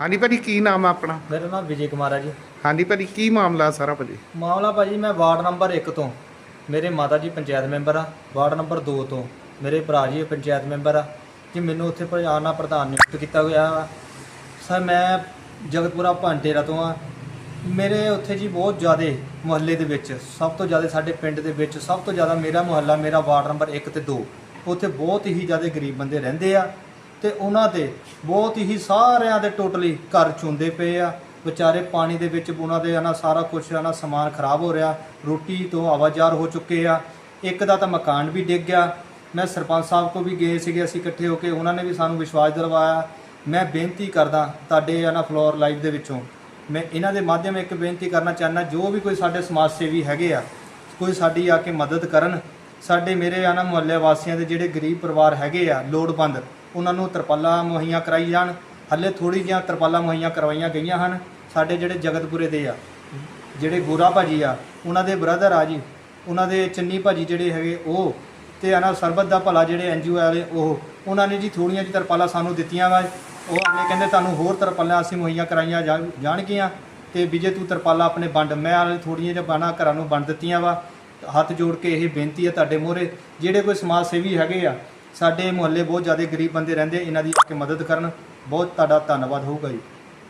ਹਾਂਜੀ ਭਾਜੀ ਕੀ ਨਾਮ ਆ ਆਪਣਾ? ਮੇਰਾ ਨਾਮ ਵਿਜੇ ਕੁਮਾਰ ਹੈ ਜੀ। ਹਾਂਜੀ ਭਾਜੀ ਕੀ ਮਾਮਲਾ ਸਾਰਾ ਭਾਜੀ? ਮਾਮਲਾ ਭਾਜੀ ਮੈਂ ਵਾਰਡ ਨੰਬਰ 1 ਤੋਂ। ਮੇਰੇ ਮਾਤਾ ਜੀ ਪੰਚਾਇਤ ਮੈਂਬਰ ਆ ਵਾਰਡ ਨੰਬਰ 2 ਤੋਂ। ਮੇਰੇ ਭਰਾ ਜੀ ਪੰਚਾਇਤ ਮੈਂਬਰ ਆ। ਜੀ ਮੈਨੂੰ ਉੱਥੇ ਪ੍ਰਧਾਨਾ ਪ੍ਰਧਾਨ ਨਿਯੁਕਤ ਕੀਤਾ ਗਿਆ ਵਾ। ਸਰ ਮੈਂ ਜਗਤਪੁਰਾ ਭਾਂਟੇਰਾ ਤੋਂ ਆ। ਮੇਰੇ ਉੱਥੇ ਜੀ ਬਹੁਤ ਜ਼ਿਆਦਾ ਮੁਹੱਲੇ ਦੇ ਵਿੱਚ ਸਭ ਤੋਂ ਜ਼ਿਆਦਾ ਸਾਡੇ ਪਿੰਡ ਦੇ ਵਿੱਚ ਸਭ ਤੋਂ ਜ਼ਿਆਦਾ ਮੇਰਾ ਮੁਹੱਲਾ ਮੇਰਾ ਵਾਰਡ ਨੰਬਰ 1 ਤੇ 2 ਉੱਥੇ ਬਹੁਤ ਹੀ ਜ਼ਿਆਦਾ ਗਰੀਬ ਬੰਦੇ ਰਹਿੰਦੇ ਆ। ਤੇ ਉਹਨਾਂ ਦੇ ਬਹੁਤ ਹੀ ਸਾਰਿਆਂ ਦੇ ਟੋਟਲੀ ਘਰ ਚੁੰਦੇ ਪਏ ਆ। ਵਿਚਾਰੇ ਪਾਣੀ ਦੇ ਵਿੱਚ ਉਹਨਾਂ ਦੇ ਨਾ ਸਾਰਾ ਕੁਝ ਨਾ ਸਮਾਨ ਖਰਾਬ ਹੋ ਰਿਹਾ। ਰੋਟੀ ਤੋਂ ਆਵਾਜ਼ਾਰ ਹੋ ਚੁੱਕੇ ਆ। ਇੱਕ ਦਾ ਤਾਂ ਮਕਾਨ ਵੀ ਡਿੱਗ ਗਿਆ। ਮੈਂ ਸਰਪੰਚ ਸਾਹਿਬ ਕੋ ਵੀ ਗਏ ਸੀਗੇ ਅਸੀਂ ਇਕੱਠੇ ਹੋ ਕੇ, ਉਹਨਾਂ ਨੇ ਵੀ ਸਾਨੂੰ ਵਿਸ਼ਵਾਸ ਦਿਲਵਾਇਆ। ਮੈਂ ਬੇਨਤੀ ਕਰਦਾ ਤੁਹਾਡੇ ਆ ਨਾ ਫਲੋਰ ਲਾਈਵ ਦੇ ਵਿੱਚੋਂ। ਮੈਂ ਇਹਨਾਂ ਦੇ ਮਾਧਿਅਮ ਇੱਕ ਬੇਨਤੀ ਕਰਨਾ ਚਾਹੁੰਦਾ, ਜੋ ਵੀ ਕੋਈ ਸਾਡੇ ਸਮਾਜ ਸੇਵੀ ਹੈਗੇ ਆ, ਕੋਈ ਸਾਡੀ ਆ ਕੇ ਮਦਦ ਕਰਨ। ਸਾਡੇ ਮੇਰੇ ਆ ਨਾ ਮੁਹੱਲੇ ਵਾਸੀਆਂ ਦੇ ਜਿਹੜੇ ਗਰੀਬ ਪਰਿਵਾਰ ਹੈਗੇ ਆ, ਲੋੜਵੰਦ ਉਹਨਾਂ ਨੂੰ ਤਰਪਾਲਾਂ ਮੁਹੱਈਆ ਕਰਾਈ ਜਾਣ। ਹੱਲੇ ਥੋੜੀ ਜਿਹੀਆਂ ਤਰਪਾਲਾਂ ਮੁਹੱਈਆ ਕਰਵਾਈਆਂ ਗਈਆਂ ਹਨ। ਸਾਡੇ ਜਿਹੜੇ ਜਗਤਪੁਰੇ ਦੇ ਆ, ਜਿਹੜੇ ਗੋਰਾ ਭਾਜੀ ਆ, ਉਹਨਾਂ ਦੇ ਬ੍ਰਦਰ ਆ ਜੀ, ਉਹਨਾਂ ਦੇ ਚੰਨੀ ਭਾਜੀ ਜਿਹੜੇ ਹੈਗੇ ਉਹ ਤੇ ਆ ਨਾ ਸਰਬਤ ਦਾ ਭਲਾ ਜਿਹੜੇ ਐਨਜੀਓ ਵਾਲੇ ਉਹ, ਉਹਨਾਂ ਨੇ ਜੀ ਥੋੜੀਆਂ ਜਿਹੀ ਤਰਪਾਲਾਂ ਸਾਨੂੰ ਦਿੱਤੀਆਂ ਵਾ। ਉਹ ਅਗਲੇ ਕਹਿੰਦੇ ਤੁਹਾਨੂੰ ਹੋਰ ਤਰਪਾਲਾਂ ਅਸੀਂ ਮੁਹੱਈਆ ਕਰਾਈਆਂ ਜਾ- ਜਾਣਗੀਆਂ ਤੇ ਵਿਜੇ ਤੂੰ ਤਰਪਾਲਾਂ ਆਪਣੇ ਵੰਡ, ਮੈਂ ਵਾਲੇ ਥੋੜੀਆਂ ਜਿਹਾ ਬਾਣਾ ਘਰਾਂ ਨੂੰ ਵੰਡ ਦਿੱਤੀਆਂ ਵਾ। ਹੱਥ ਜੋੜ ਕੇ ਇਹ ਬੇਨਤੀ ਹੈ ਤੁਹਾਡੇ ਮੂਹਰੇ, ਜਿਹੜੇ ਕੋਈ ਸਮਾਜ ਸੇਵੀ ਹੈਗੇ ਆ ਸਾਡੇ ਮੁਹੱਲੇ ਬਹੁਤ ਜ਼ਿਆਦਾ ਗਰੀਬ ਬੰਦੇ ਰਹਿੰਦੇ ਇਹਨਾਂ ਦੀ ਆ ਕੇ ਮਦਦ ਕਰਨ। ਬਹੁਤ ਤੁਹਾਡਾ ਧੰਨਵਾਦ ਹੋਊਗਾ ਜੀ।